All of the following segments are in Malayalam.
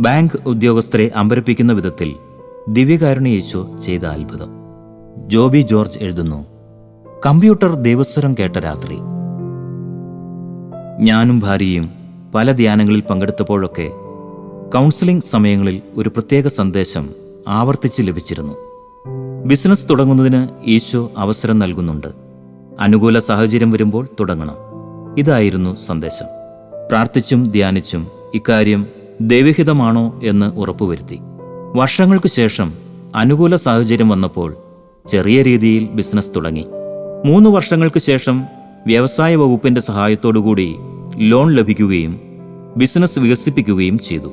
ബാങ്ക് ഉദ്യോഗസ്ഥരെ അമ്പരപ്പിക്കുന്ന വിധത്തിൽ ദിവ്യകാരുണ്യ യേശു ചെയ്ത അത്ഭുതം. ജോബി ജോർജ് എഴുതുന്നു കമ്പ്യൂട്ടർ ദേവസ്വരം കേട്ട രാത്രി. ഞാനും ഭാര്യയും പല ധ്യാനങ്ങളിൽ പങ്കെടുത്തപ്പോഴൊക്കെ കൗൺസിലിംഗ് സമയങ്ങളിൽ ഒരു പ്രത്യേക സന്ദേശം ആവർത്തിച്ച് ലഭിച്ചിരുന്നു. ബിസിനസ് തുടങ്ങുന്നതിന് ഈശോ അവസരം നൽകുന്നുണ്ട്. അനുകൂല സാഹചര്യം വരുമ്പോൾ തുടങ്ങണം. ഇതായിരുന്നു സന്ദേശം. പ്രാർത്ഥിച്ചും ധ്യാനിച്ചും ഇക്കാര്യം ദൈവഹിതമാണോ എന്ന് ഉറപ്പുവരുത്തി. വർഷങ്ങൾക്ക് ശേഷം അനുകൂല സാഹചര്യം വന്നപ്പോൾ ചെറിയ രീതിയിൽ ബിസിനസ് തുടങ്ങി. മൂന്ന് വർഷങ്ങൾക്ക് ശേഷം വ്യവസായ വകുപ്പിന്റെ സഹായത്തോടുകൂടി ലോൺ ലഭിക്കുകയും ബിസിനസ് വികസിപ്പിക്കുകയും ചെയ്തു.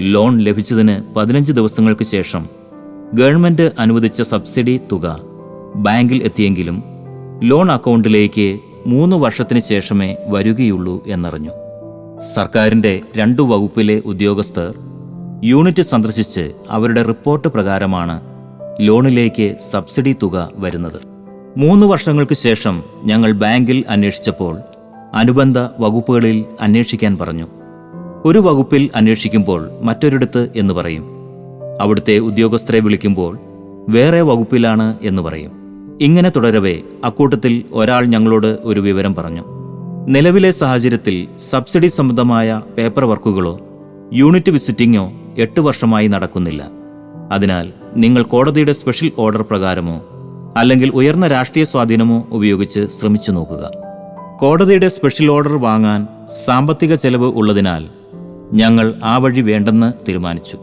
ലോൺ ലഭിച്ചതിന് പതിനഞ്ച് ദിവസങ്ങൾക്ക് ശേഷം ഗവൺമെന്റ് അനുവദിച്ച സബ്സിഡി തുക ബാങ്കിൽ എത്തിയെങ്കിലും ലോൺ അക്കൗണ്ടിലേക്ക് മൂന്ന് വർഷത്തിന് ശേഷമേ വരികയുള്ളൂ എന്നറിഞ്ഞു. സർക്കാരിന്റെ രണ്ടു വകുപ്പിലെ ഉദ്യോഗസ്ഥർ യൂണിറ്റ് സന്ദർശിച്ച് അവരുടെ റിപ്പോർട്ട് പ്രകാരമാണ് ലോണിലേക്ക് സബ്സിഡി തുക വരുന്നത്. മൂന്ന് വർഷങ്ങൾക്ക് ശേഷം ഞങ്ങൾ ബാങ്കിൽ അന്വേഷിച്ചപ്പോൾ അനുബന്ധ വകുപ്പുകളിൽ അന്വേഷിക്കാൻ പറഞ്ഞു. ഒരു വകുപ്പിൽ അന്വേഷിക്കുമ്പോൾ മറ്റൊരിടത്ത് എന്ന് പറയും. അവിടുത്തെ ഉദ്യോഗസ്ഥരെ വിളിക്കുമ്പോൾ വേറെ വകുപ്പിലാണ് എന്ന് പറയും. ഇങ്ങനെ തുടരവേ അക്കൂട്ടത്തിൽ ഒരാൾ ഞങ്ങളോട് ഒരു വിവരം പറഞ്ഞു. നിലവിലെ സാഹചര്യത്തിൽ സബ്സിഡി സംബന്ധമായ പേപ്പർ വർക്കുകളോ യൂണിറ്റ് വിസിറ്റിംഗോ എട്ട് വർഷമായി നടക്കുന്നില്ല. അതിനാൽ നിങ്ങൾ കോടതിയുടെ സ്പെഷ്യൽ ഓർഡർ പ്രകാരമോ അല്ലെങ്കിൽ ഉയർന്ന രാഷ്ട്രീയ സ്വാധീനമോ ഉപയോഗിച്ച് ശ്രമിച്ചു നോക്കുക. കോടതിയുടെ സ്പെഷ്യൽ ഓർഡർ വാങ്ങാൻ സാമ്പത്തിക ചെലവ് ഉള്ളതിനാൽ ഞങ്ങൾ ആ വഴി വേണ്ടെന്ന് തീരുമാനിച്ചു.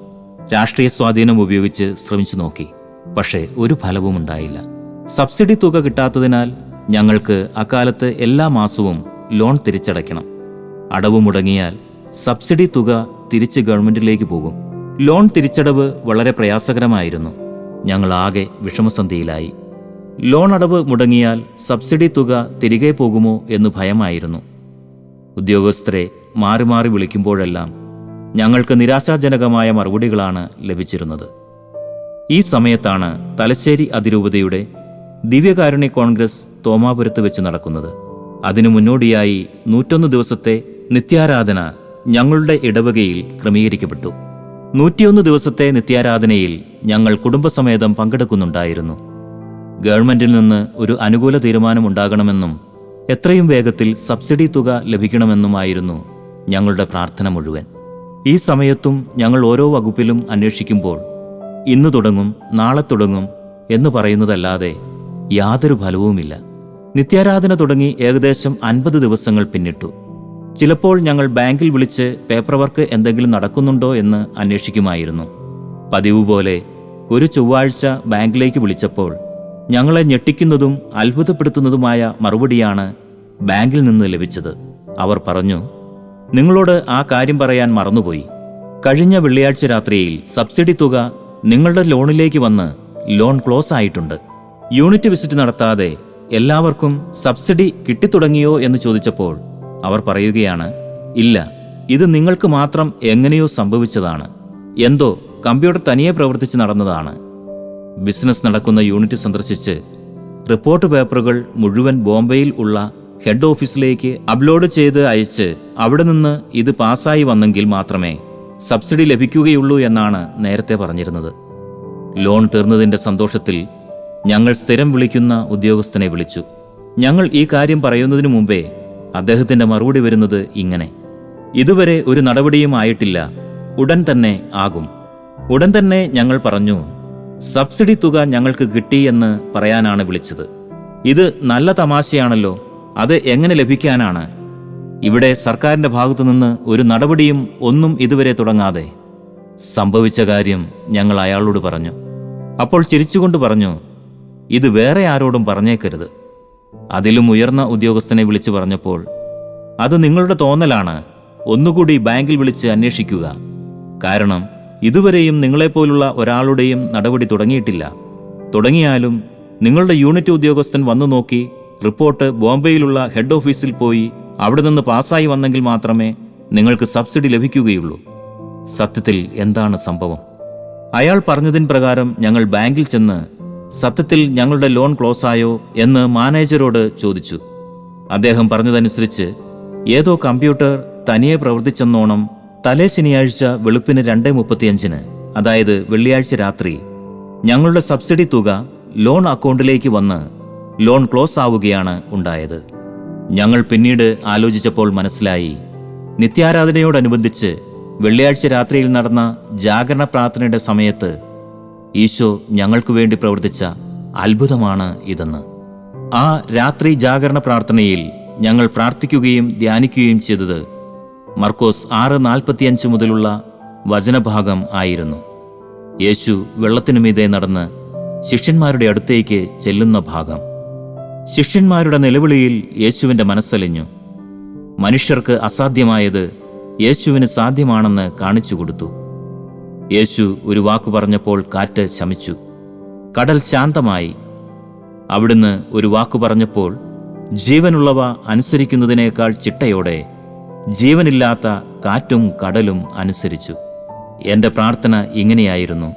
രാഷ്ട്രീയ സ്വാധീനം ഉപയോഗിച്ച് ശ്രമിച്ചു നോക്കി. പക്ഷേ ഒരു ഫലവും ഉണ്ടായില്ല സബ്സിഡി തുക കിട്ടാത്തതിനാൽ ഞങ്ങൾക്ക് അക്കാലത്ത് എല്ലാ മാസവും ലോൺ തിരിച്ചടയ്ക്കണം. അടവ് മുടങ്ങിയാൽ സബ്സിഡി തുക തിരിച്ച് ഗവൺമെന്റിലേക്ക് പോകും. ലോൺ തിരിച്ചടവ് വളരെ പ്രയാസകരമായിരുന്നു. ഞങ്ങൾ ആകെ വിഷമസന്ധിയിലായി. ലോൺ അടവ് മുടങ്ങിയാൽ സബ്സിഡി തുക തിരികെ പോകുമോ എന്ന് ഭയമായിരുന്നു. ഉദ്യോഗസ്ഥരെ മാറി മാറി വിളിക്കുമ്പോഴെല്ലാം ഞങ്ങൾക്ക് നിരാശാജനകമായ മറുപടികളാണ് ലഭിച്ചിരുന്നത്. ഈ സമയത്താണ് തലശ്ശേരി അതിരൂപതയുടെ ദിവ്യകാരുണ്യ കോൺഗ്രസ് തോമാപുരത്ത് വെച്ച് നടക്കുന്നത്. അതിനു മുന്നോടിയായി നൂറ്റൊന്ന് ദിവസത്തെ നിത്യാരാധന ഞങ്ങളുടെ ഇടവകയിൽ ക്രമീകരിക്കപ്പെട്ടു. നൂറ്റിയൊന്ന് ദിവസത്തെ നിത്യാരാധനയിൽ ഞങ്ങൾ കുടുംബസമേതം പങ്കെടുക്കുന്നുണ്ടായിരുന്നു. ഗവൺമെന്റിൽ നിന്ന് ഒരു അനുകൂല തീരുമാനമുണ്ടാകണമെന്നും എത്രയും വേഗത്തിൽ സബ്സിഡി തുക ലഭിക്കണമെന്നുമായിരുന്നു ഞങ്ങളുടെ പ്രാർത്ഥന മുഴുവൻ. ഈ സമയത്തും ഞങ്ങൾ ഓരോ വകുപ്പിലും അന്വേഷിക്കുമ്പോൾ ഇന്ന് തുടങ്ങും നാളെ തുടങ്ങും എന്ന് പറയുന്നതല്ലാതെ യാതൊരു ഫലവുമില്ല. നിത്യാരാധന തുടങ്ങി ഏകദേശം അൻപത് ദിവസങ്ങൾ പിന്നിട്ടു. ചിലപ്പോൾ ഞങ്ങൾ ബാങ്കിൽ വിളിച്ച് പേപ്പർ വർക്ക് എന്തെങ്കിലും നടക്കുന്നുണ്ടോ എന്ന് അന്വേഷിക്കുമായിരുന്നു. പതിവ് പോലെ ഒരു ചൊവ്വാഴ്ച ബാങ്കിലേക്ക് വിളിച്ചപ്പോൾ ഞങ്ങളെ ഞെട്ടിക്കുന്നതും അത്ഭുതപ്പെടുത്തുന്നതുമായ മറുപടിയാണ് ബാങ്കിൽ നിന്ന് ലഭിച്ചത്. അവർ പറഞ്ഞു നിങ്ങളോട് ആ കാര്യം പറയാൻ മറന്നുപോയി. കഴിഞ്ഞ വെള്ളിയാഴ്ച രാത്രിയിൽ സബ്സിഡി തുക നിങ്ങളുടെ ലോണിലേക്ക് വന്ന് ലോൺ ക്ലോസ് ആയിട്ടുണ്ട്. യൂണിറ്റ് വിസിറ്റ് നടത്താതെ എല്ലാവർക്കും സബ്സിഡി കിട്ടിത്തുടങ്ങിയോ എന്ന് ചോദിച്ചപ്പോൾ അവർ പറയുകയാണ് ഇല്ല ഇത് നിങ്ങൾക്ക് മാത്രം എങ്ങനെയോ സംഭവിച്ചതാണ്. എന്തോ കമ്പ്യൂട്ടർ തനിയെ പ്രവർത്തിച്ച് നടന്നതാണ്. ബിസിനസ് നടക്കുന്ന യൂണിറ്റ് സന്ദർശിച്ച് റിപ്പോർട്ട് പേപ്പറുകൾ മുഴുവൻ ബോംബെയിൽ ഉള്ള ഹെഡ് ഓഫീസിലേക്ക് അപ്ലോഡ് ചെയ്ത് അയച്ച് അവിടെ നിന്ന് ഇത് പാസ്സായി വന്നെങ്കിൽ മാത്രമേ സബ്സിഡി ലഭിക്കുകയുള്ളൂ എന്നാണ് നേരത്തെ പറഞ്ഞിരുന്നത്. ലോൺ തീർന്നതിന്റെ സന്തോഷത്തിൽ ഞങ്ങൾ സ്ഥിരം വിളിക്കുന്ന ഉദ്യോഗസ്ഥനെ വിളിച്ചു. ഞങ്ങൾ ഈ കാര്യം പറയുന്നതിനു മുമ്പേ അദ്ദേഹത്തിന്റെ മറുപടി വരുന്നത് ഇങ്ങനെ. ഇതുവരെ ഒരു നടപടിയും ആയിട്ടില്ല. ഉടൻ തന്നെ ആകും. ഉടൻ തന്നെ ഞങ്ങൾ പറഞ്ഞു സബ്സിഡി തുക ഞങ്ങൾക്ക് കിട്ടി എന്ന് പറയാനാണ് വിളിച്ചത്. ഇത് നല്ല തമാശയാണല്ലോ. അത് എങ്ങനെ ലഭിക്കാനാണ്? ഇവിടെ സർക്കാരിന്റെ ഭാഗത്തുനിന്ന് ഒരു നടപടിയും ഒന്നും ഇതുവരെ തുടങ്ങാതെ. സംഭവിച്ച കാര്യം ഞങ്ങൾ അയാളോട് പറഞ്ഞു. അപ്പോൾ ചിരിച്ചുകൊണ്ട് പറഞ്ഞു ഇത് വേറെ ആരോടും പറഞ്ഞേക്കരുത്. അതിലും ഉയർന്ന ഉദ്യോഗസ്ഥനെ വിളിച്ചു പറഞ്ഞപ്പോൾ അത് നിങ്ങളുടെ തോന്നലാണ്. ഒന്നുകൂടി ബാങ്കിൽ വിളിച്ച് അന്വേഷിക്കുക. കാരണം ഇതുവരെയും നിങ്ങളെപ്പോലുള്ള ഒരാളുടെയും നടപടി തുടങ്ങിയിട്ടില്ല. തുടങ്ങിയാലും നിങ്ങളുടെ യൂണിറ്റ് ഉദ്യോഗസ്ഥൻ വന്നു നോക്കി റിപ്പോർട്ട് ബോംബെയിലുള്ള ഹെഡ് ഓഫീസിൽ പോയി അവിടെ നിന്ന് പാസ്സായി വന്നെങ്കിൽ മാത്രമേ നിങ്ങൾക്ക് സബ്സിഡി ലഭിക്കുകയുള്ളൂ. സത്യത്തിൽ എന്താണ് സംഭവം? അയാൾ പറഞ്ഞതിൻ പ്രകാരം ഞങ്ങൾ ബാങ്കിൽ ചെന്ന് സത്യത്തിൽ ഞങ്ങളുടെ ലോൺ ക്ലോസ് ആയോ എന്ന് മാനേജരോട് ചോദിച്ചു. അദ്ദേഹം പറഞ്ഞതനുസരിച്ച് ഏതോ കമ്പ്യൂട്ടർ തനിയെ പ്രവർത്തിച്ചെന്നോണം തലേ ശനിയാഴ്ച വെളുപ്പിന് രണ്ട് മുപ്പത്തിയഞ്ചിന് അതായത് വെള്ളിയാഴ്ച രാത്രി ഞങ്ങളുടെ സബ്സിഡി തുക ലോൺ അക്കൗണ്ടിലേക്ക് വന്ന് ലോൺ ക്ലോസ് ആവുകയാണ് ഉണ്ടായത്. ഞങ്ങൾ പിന്നീട് ആലോചിച്ചപ്പോൾ മനസ്സിലായി നിത്യാരാധനയോടനുബന്ധിച്ച് വെള്ളിയാഴ്ച രാത്രിയിൽ നടന്ന ജാഗരണ പ്രാർത്ഥനയുടെ സമയത്ത് ഈശോ ഞങ്ങൾക്കു വേണ്ടി പ്രവർത്തിച്ച അത്ഭുതമാണ് ഇതെന്ന്. ആ രാത്രി ജാഗരണ പ്രാർത്ഥനയിൽ ഞങ്ങൾ പ്രാർത്ഥിക്കുകയും ധ്യാനിക്കുകയും ചെയ്തത് മർക്കോസ് ആറ് നാൽപ്പത്തിയഞ്ച് മുതലുള്ള വചനഭാഗം ആയിരുന്നു. യേശു വെള്ളത്തിനു മീതെ നടന്ന് ശിഷ്യന്മാരുടെ അടുത്തേക്ക് ചെല്ലുന്ന ഭാഗം. ശിഷ്യന്മാരുടെ നിലവിളിയിൽ യേശുവിന്റെ മനസ്സലിഞ്ഞു. മനുഷ്യർക്ക് അസാധ്യമായത് യേശുവിന് സാധ്യമാണെന്ന് കാണിച്ചു കൊടുത്തു. യേശു ഒരു വാക്കു പറഞ്ഞപ്പോൾ കാറ്റ് ശമിച്ചു. കടൽ ശാന്തമായി. അവിടുന്ന് ഒരു വാക്കു പറഞ്ഞപ്പോൾ ജീവനുള്ളവ അനുസരിക്കുന്നതിനേക്കാൾ ചിട്ടയോടെ ജീവനില്ലാത്ത കാറ്റും കടലും അനുസരിച്ചു. എന്റെ പ്രാർത്ഥന ഇങ്ങനെയായിരുന്നു.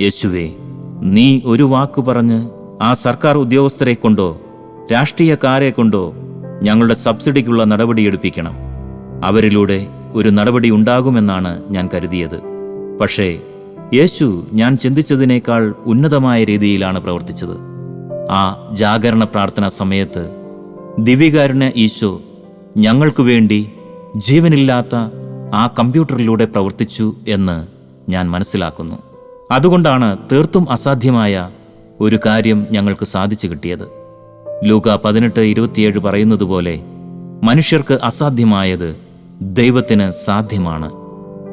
യേശുവേ നീ ഒരു വാക്കു പറഞ്ഞ് ആ സർക്കാർ ഉദ്യോഗസ്ഥരെ കൊണ്ടോ രാഷ്ട്രീയക്കാരെ കൊണ്ടോ ഞങ്ങളുടെ സബ്സിഡിക്കുള്ള നടപടിയെടുപ്പിക്കണം അവരിലൂടെ ഒരു നടപടി ഉണ്ടാകുമെന്നാണ് ഞാൻ കരുതിയത്. പക്ഷേ യേശു ഞാൻ ചിന്തിച്ചതിനേക്കാൾ ഉന്നതമായ രീതിയിലാണ് പ്രവർത്തിച്ചത്. ആ ജാഗരണ പ്രാർത്ഥന സമയത്ത് ദിവ്യകാരുണ ഈശോ ഞങ്ങൾക്കു വേണ്ടി ജീവനില്ലാത്ത ആ കമ്പ്യൂട്ടറിലൂടെ പ്രവർത്തിച്ചു എന്ന് ഞാൻ മനസ്സിലാക്കുന്നു. അതുകൊണ്ടാണ് തീർത്തും അസാധ്യമായ ഒരു കാര്യം ഞങ്ങൾക്ക് സാധിച്ചു കിട്ടിയത്. ലൂക പതിനെട്ട് ഇരുപത്തിയേഴ് പറയുന്നത് പോലെ മനുഷ്യർക്ക് അസാധ്യമായത് ദൈവത്തിന് സാധ്യമാണ്.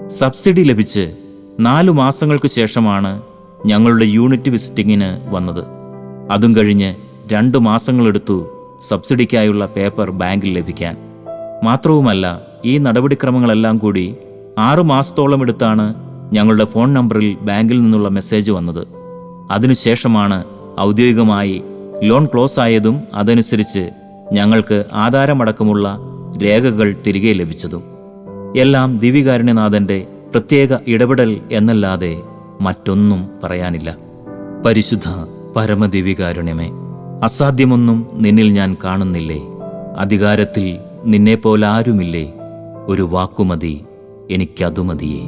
സബ്സിഡി ലഭിച്ച് നാലു മാസങ്ങൾക്ക് ശേഷമാണ് ഞങ്ങളുടെ യൂണിറ്റ് വിസിറ്റിങ്ങിന് വന്നത്. അതും കഴിഞ്ഞ് രണ്ട് മാസങ്ങളെടുത്തു സബ്സിഡിക്കായുള്ള പേപ്പർ ബാങ്കിൽ ലഭിക്കാൻ. മാത്രവുമല്ല ഈ നടപടിക്രമങ്ങളെല്ലാം കൂടി ആറു മാസത്തോളം എടുത്താണ് ഞങ്ങളുടെ ഫോൺ നമ്പറിൽ ബാങ്കിൽ നിന്നുള്ള മെസ്സേജ് വന്നത്. അതിനുശേഷമാണ് ഔദ്യോഗികമായി ലോൺ ക്ലോസ് ആയതും അതനുസരിച്ച് ഞങ്ങൾക്ക് ആധാരമടക്കമുള്ള രേഖകൾ തിരികെ ലഭിച്ചതും. എല്ലാം ദിവികാരുണ്യനാഥന്റെ പ്രത്യേക ഇടപെടൽ എന്നല്ലാതെ മറ്റൊന്നും പറയാനില്ല. പരിശുദ്ധ പരമദിവികാരുണ്യമേ അസാധ്യമൊന്നും നിന്നിൽ ഞാൻ കാണുന്നില്ലേ? അധികാരത്തിൽ നിന്നെപ്പോലാരുമില്ലേ? ഒരു വാക്കുമതി എനിക്കതുമതിയേ.